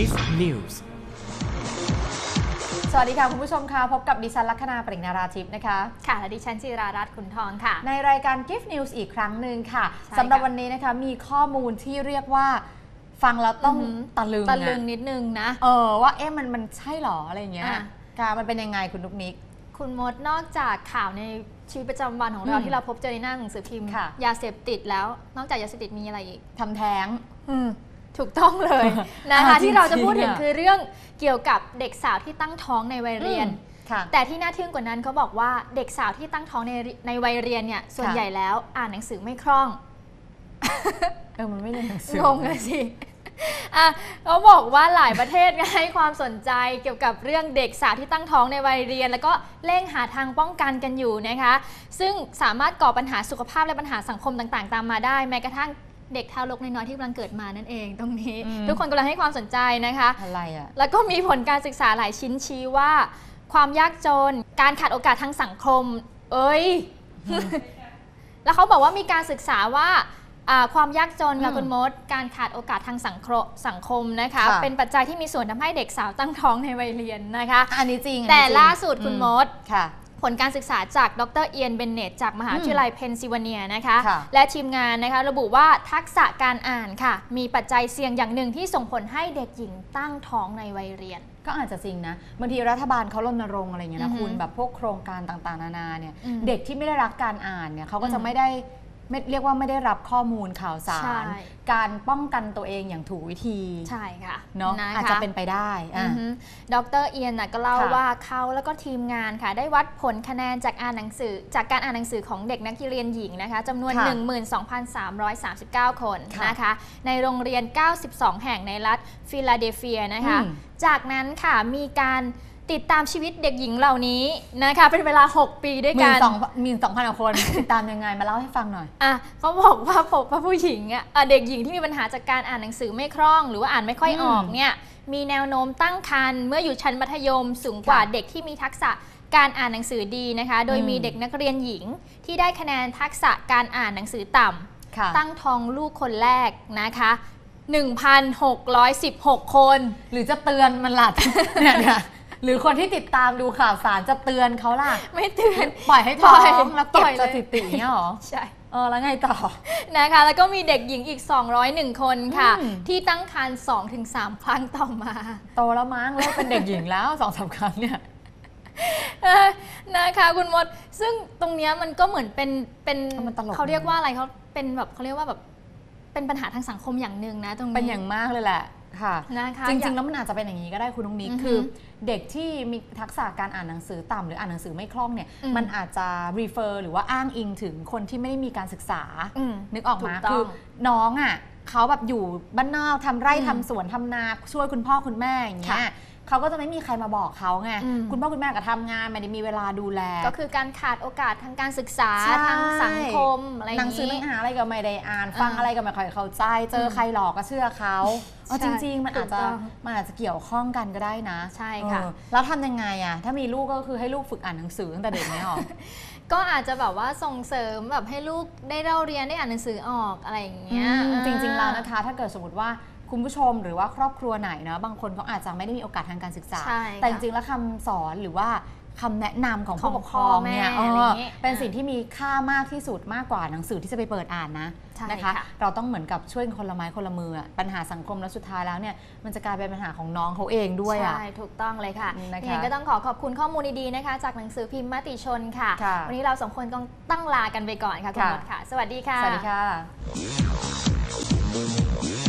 Gift News สวัสดีค่ะ คุณผู้ชมค่ะ พบกับดิฉันลัคนาปริงนาราทิพย์นะคะ ค่ะ และดิฉันจิรารัตน์ขุนทองค่ะ ในรายการ Gift News อีกครั้งหนึ่งค่ะใช่สำหรับค่ะวันนี้นะคะมีข้อมูลที่เรียกว่าฟังแล้วต้องหืตะลึงตะลึงอะนิดนึงนะ เออว่าเอ๊ะมันมันใช่หรออะไรอย่างเงี้ยอะค่ะมันเป็นยังไงคุณนุกนิก คุณมดนอกจากข่าวในชีวิตประจำวันของเราอืมที่เราพบเจอในหน้าหนังสือพิมพ์ค่ะยาเสพติดแล้ว นอกจากยาเสพติดมีอะไรอีกทำแท้ง ถูกต้องเลยนะคะอ่าจริงๆที่เราจะพูดถึงอะคือเรื่องเกี่ยวกับเด็กสาวที่ตั้งท้องในวัยเรียนอืมค่ะแต่ที่น่าทึ่งกว่านั้นเขาบอกว่าเด็กสาวที่ตั้งท้องในในวัยเรียนเนี่ยส่วนค่ะใหญ่แล้วอ่านหนังสือไม่คล่องเออมันไม่เรียนหนังสืองงเลยสิอะเขาบอกว่าหลายประเทศให้ความสนใจเกี่ยวกับเรื่องเด็กสาวที่ตั้งท้องในวัยเรียน แล้วก็เร่งหาทางป้องกันกันอยู่นะคะ ซึ่งสามารถก่อปัญหาสุขภาพและปัญหาสังคมต่างๆ ตามมาได้แม้กระทั่ง เด็กทารกน้อยๆที่กำลังเกิดมานั่นเองตรงนี้ อืม ทุกคนกำลังให้ความสนใจนะคะ อะไรอะ แล้วก็มีผลการศึกษาหลายชิ้นชี้ว่า ความยากจนการขาดโอกาสทางสังคม เอ้ย แล้วเขาบอกว่ามีการศึกษาว่าอ่าความยากจนค่ะอืมคุณมดการขาดโอกาสทางสังคมสังคมนะคะ ค่ะ เป็นปัจจัยที่มีส่วนทำให้เด็กสาวตั้งท้องในวัยเรียนนะคะ อันนี้จริงอันแต่นี้จริงล่าสุดคุณอืมด ค่ะ ผลการศึกษาจากดรเอียนเบนเนตจากมหาวิทยาลัยเพนซิลเวเนียนะคะค่ะและทีมงานนะคะระบุว่าทักษะการอ่านค่ะ มีปัจจัยเสี่ยงอย่างหนึ่งที่ส่งผลให้เด็กหญิงตั้งท้องในวัยเรียนก็อาจจะจริงนะบางทีรัฐบาลเขารณรงค์อะไรอย่างเงี้ยอืนะอฮึคุณแบบพวกโครงการต่างๆ นานาเนี่ยอืมเด็กที่ไม่ได้รักการอ่านเนี่ยเขาก็จะอืมไม่ได้ ไม่เรียกว่าไม่ได้รับข้อมูลข่าวสารใช่การป้องกันตัวเองอย่างถูกวิธีใช่ค่ะเนาะคอาจจะเป็นไปได้อะอือฮึดรเอียนน่ะก็เล่าค่ะว่าเขาแล้วก็ทีมงานค่ะได้วัดผลคะแนนจากอ่านหนังสือ จากการอ่านหนังสือของเด็กนักเรียนหญิงนะคะจำนวนค่ะ12,339 คนค่ะนะคะในโรงเรียน 92 แห่งในรัฐฟิลาเดลเฟียนะคะอืมจากนั้นค่ะมีการ ติดตามชีวิตเด็กหญิงเหล่านี้นะคะ เป็นเวลา 6 ปีด้วยหมื่กันนสองหมื่นสองพันกว่าคน ติดตามยังไงมาเล่าให้ฟังหน่อยอะเขาบอกว่าพบว่าผู้หญิงอะอะเด็กหญิงที่มีปัญหาจากการอ่านหนังสือไม่คล่อง หรือว่าอ่านไม่ค่อยออกอืมเนี่ยมีแนวโน้มตั้งครรภ์เมื่ออยู่ชั้นมัธยมสูงกว่าค่ะเด็กที่มีทักษะการอ่านหนังสือดีนะคะ โดยอืมมีเด็กนักเรียนหญิง ที่ได้คะแนนทักษะการอ่านหนังสือต่ำค่ะตั้งท้องลูกคนแรกนะคะ1,616 คน หรือจะเตือนมันล่ะเนี่ยเนี่ย หรือคนที่ติดตามดูข่าวสารจะเตือนเขาล่ะ ไม่เตือน ปล่อยให้ปท้ล่ออยงแล้วเก็บปล่อยสเลยถิติเนี่ยเหรอ ใช่เออแล้วไงต่อ นะคะ แล้วก็มีเด็กหญิงอีก 201 คนค่ะอืมที่ตั้งครรภ์2-3 ครั้งต่อมา โตแล้วมั้งเลิกเป็นเด็กหญิงแล้วสองสามครั้งเนี่ยเออนะคะคุณมด ซึ่งตรงเนี้ยมันก็เหมือนเป็นเป็นมันตลกเขาเรียกว่าอะไรเขาเป็นแบบเขาเรียกว่าแบบเป็นปัญหาทางสังคมอย่างหนึ่งนะตรงนี้เป็นอย่างมากเลยแหละ ค่ะนะคะจอริยางกๆแล้วมันอาจจะเป็นอย่างนี้ก็ได้คุณนุ้งนิกอือฮึคือ เด็กที่มีทักษะการอ่านหนังสือต่ำหรืออ่านหนังสือไม่คล่องเนี่ยอืมมันอาจจะ refer หรือว่าอ้างอิงถึงคนที่ไม่ได้มีการศึกษาอืมนึกออกถูมากต้องคือน้องอะ เขาแบบอยู่บ้านนอกทำไร่อืมทำสวนทำนาช่วยคุณพ่อคุณแม่อย่างเงี้ยค่ะเขาก็จะไม่มีใครมาบอกเขาไงอืมคุณพ่อคุณแม่ก็ทำงานไม่ได้มีเวลาดูแล ก็คือการขาดโอกาสทางการศึกษาใช่ทางสังคมอะไรอหนัย่างงสือหนันี้งหาอะไรก็ไม่ได้อ่าน ฟังอ่าอะไรก็ไม่ค่อยเข้าใจ เจออมใครหลอกก็เชื่อเขาเอาใช่จริง ๆ มันอาจจะถูกต้องมันอาจจะเกี่ยวข้องกันก็ได้นะ ใช่ค่ะเออแล้วทำยังไงอะถ้ามีลูกก็คือให้ลูกฝึกอ่านหนังสือตั้งแต่เด็กไหมหรอ ก็อาจจะแบบว่าส่งเสริมแบบให้ลูกได้เล่าเรียนได้อ่านหนังสือออกอะไรอย่างเงี้ยอืมจริง ๆ แล้วอ่านะคะ ถ้าเกิดสมมติว่าคุณผู้ชมหรือว่าครอบครัวไหนเนาะบางคนเขาอาจจะไม่ได้มีโอกาสทางการศึกษาใช่แต่จค่ะริงๆแล้วคำสอนหรือว่าคำแนะนำของขผู้องปกครองเนี่ยพ่อแม่เออะไรออย่างงี้เป็นสิ่งที่มีค่ามากที่สุดมากกว่าหนังสือที่จะไปเปิดอ่านนะใช่นะคะค่ะเราต้องเหมือนกับช่วยคนละไม้คนละมืออะปัญหาสังคมแล้วสุดท้ายแล้วเนี่ยมันจะกลายเป็นปัญหาของน้องเขาเองด้วยอะใช่ถูกต้องเลยค่ะนะคะยังไงก็ต้องขอขอบคุณข้อมูลดีๆนะคะ จากหนังสือพิมพ์มติชนค่ะค่ะวันนี้เราสองคนต้องตั้งลากันไปก่อนค่ะคุณค่ะมดค่ะ สวัสดีค่ะ สวัสดีค่ะ